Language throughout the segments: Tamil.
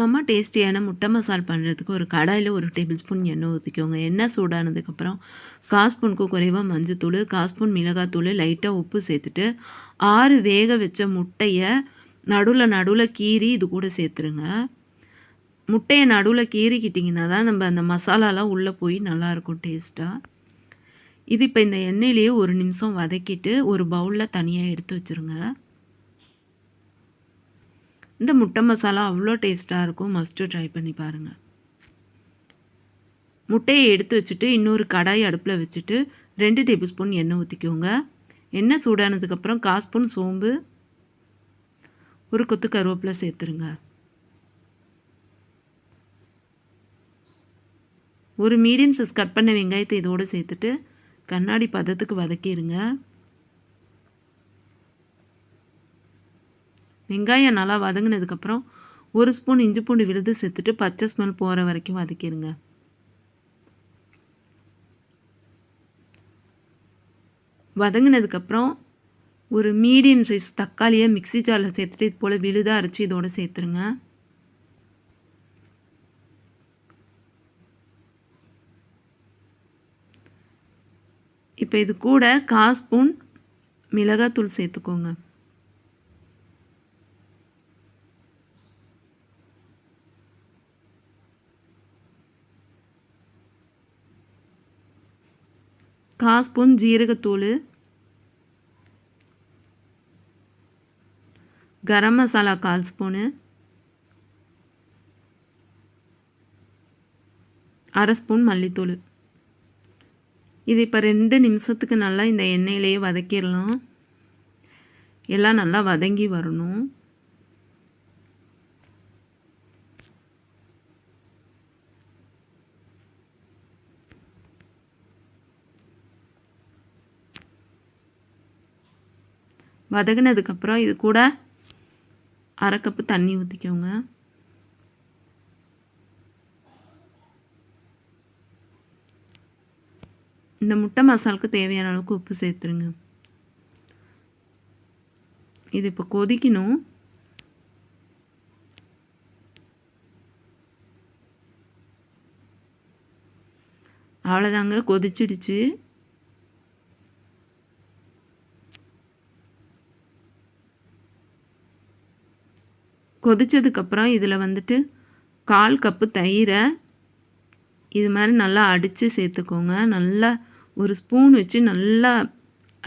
செம்ம டேஸ்டியான முட்டை மசால் பண்ணுறதுக்கு ஒரு கடாயில் ஒரு டேபிள் ஸ்பூன் எண்ணெய் ஊற்றிக்கோங்க எண்ணெய் சூடானதுக்கப்புறம் கால் ஸ்பூனுக்கு குறைவாக மஞ்சத்தூள் கால் ஸ்பூன் மிளகாத்தூள் லைட்டாக உப்பு சேர்த்துட்டு ஆறு வேக வச்ச முட்டையை நடுவில் நடுவில் கீறி இது கூட சேர்த்துருங்க. முட்டையை நடுவில் கீறிக்கிட்டிங்கன்னா தான் நம்ம அந்த மசாலாலாம் உள்ளே போய் நல்லாயிருக்கும் டேஸ்ட்டாக இது இப்போ இந்த எண்ணெயிலேயே ஒரு நிமிஷம் வதக்கிட்டு ஒரு பவுலில் தனியாக எடுத்து வச்சுருங்க. இந்த முட்டை மசாலா அவ்வளோ டேஸ்ட்டாக இருக்கும். மஸ்ட்டு ட்ரை பண்ணி பாருங்கள் முட்டையை எடுத்து வச்சுட்டு இன்னொரு கடாய் அடுப்பில் வச்சுட்டு ரெண்டு டேபிள் ஸ்பூன் எண்ணெய் ஊற்றிக்கோங்க எண்ணெய் சூடானதுக்கப்புறம் கால் ஸ்பூன் சோம்பு ஒரு கொத்து கருவேப்பிலை சேர்த்துருங்க. ஒரு மீடியம் சைஸ் கட் பண்ண வெங்காயத்தை இதோடு சேர்த்துட்டு கண்ணாடி பதத்துக்கு வதக்கிடுங்க வெங்காயம் நல்லா வதங்கினதுக்கப்புறம் ஒரு ஸ்பூன் இஞ்சி பூண்டு விழுது சேர்த்துட்டு பச்சை ஸ்மெல் போகிற வரைக்கும் வதக்கிடுங்க வதங்கினதுக்கப்புறம் ஒரு மீடியம் சைஸ் தக்காளியை மிக்சி ஜாரில் சேர்த்துட்டு இது போல் விழுதாக அரைச்சி இதோடு சேர்த்துருங்க. இப்போ இது கூட கால் ஸ்பூன் மிளகாத்தூள் சேர்த்துக்கோங்க. கால் ஸ்பூன் ஜீரகத்தூள் கரம் மசாலா கால் ஸ்பூனு அரை ஸ்பூன் மல்லித்தூள். இது இப்போ ரெண்டு நிமிஷத்துக்கு நல்லா இந்த எண்ணெயிலேயே வதக்கிடலாம். எல்லாம் நல்லா வதங்கி வரணும். வதங்கினதுக்கப்புறம் இது கூட அரை கப்பு தண்ணி ஊற்றிக்கோங்க இந்த முட்டை மசாலுக்கு தேவையான அளவுக்கு உப்பு சேர்த்துருங்க. இது இப்போ கொதிக்கணும். அவ்வளோதாங்க கொதிச்சிடுச்சு. கொதித்ததுக்கப்புறம் இதில் வந்துட்டு கால் கப்பு தயிரை இது மாதிரி நல்லா அடித்து சேர்த்துக்கோங்க. நல்லா ஒரு ஸ்பூன் வச்சு நல்லா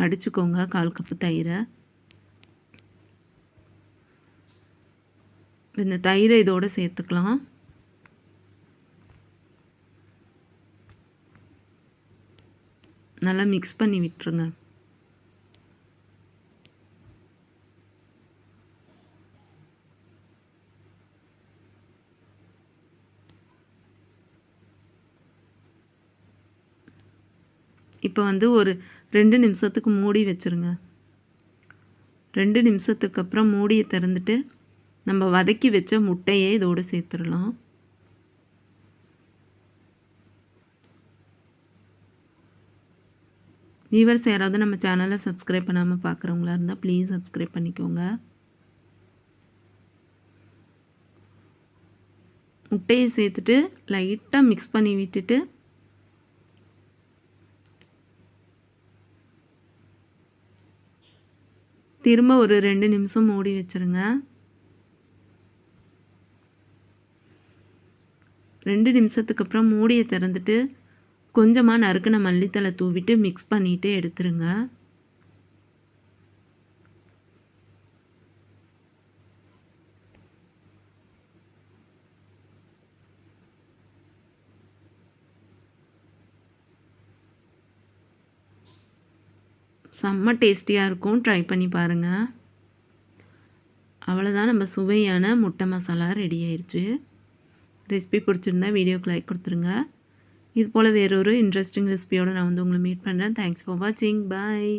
அடிச்சுக்கோங்க கால் கப்பு தயிரை. இந்த தயிரை இதோடு சேர்த்துக்கலாம். நல்லா மிக்ஸ் பண்ணி விட்டுருங்க. இப்போ வந்து ஒரு ரெண்டு நிமிஷத்துக்கு மூடி வச்சுருங்க. ரெண்டு நிமிஷத்துக்கு அப்புறம் மூடியை திறந்துட்டு நம்ம வதக்கி வச்ச முட்டையே இதோடு சேர்த்துடலாம். வியூவர்ஸ் யாராவது நம்ம சேனலை சப்ஸ்கிரைப் பண்ணாமல் பார்க்குறவங்களா இருந்தால் ப்ளீஸ் சப்ஸ்கிரைப் பண்ணிக்கோங்க. முட்டையை சேர்த்துட்டு லைட்டாக மிக்ஸ் பண்ணி விட்டுட்டு திரும்ப ஒரு ரெண்டு நிமிஷம் மூடி வச்சுருங்க. ரெண்டு நிமிஷத்துக்கு அப்புறம் மூடியை திறந்துட்டு கொஞ்சமாக நறுக்கின மல்லித்தலை தூவிட்டு மிக்ஸ் பண்ணிவிட்டு எடுத்துருங்க. செம்ம டேஸ்டியாக இருக்கும். ட்ரை பண்ணி பாருங்கள் அவ்வளோதான் நம்ம சுவையான முட்டை மசாலா ரெடி ஆயிடுச்சு ரெசிபி பிடிச்சிருந்தா வீடியோக்கு லைக் கொடுத்துருங்க. இது போல் வேறொரு இன்ட்ரெஸ்டிங் ரெசிபியோடு நான் வந்து உங்களை மீட் பண்ணுறேன் தேங்க்ஸ் ஃபார் வாட்சிங் பாய்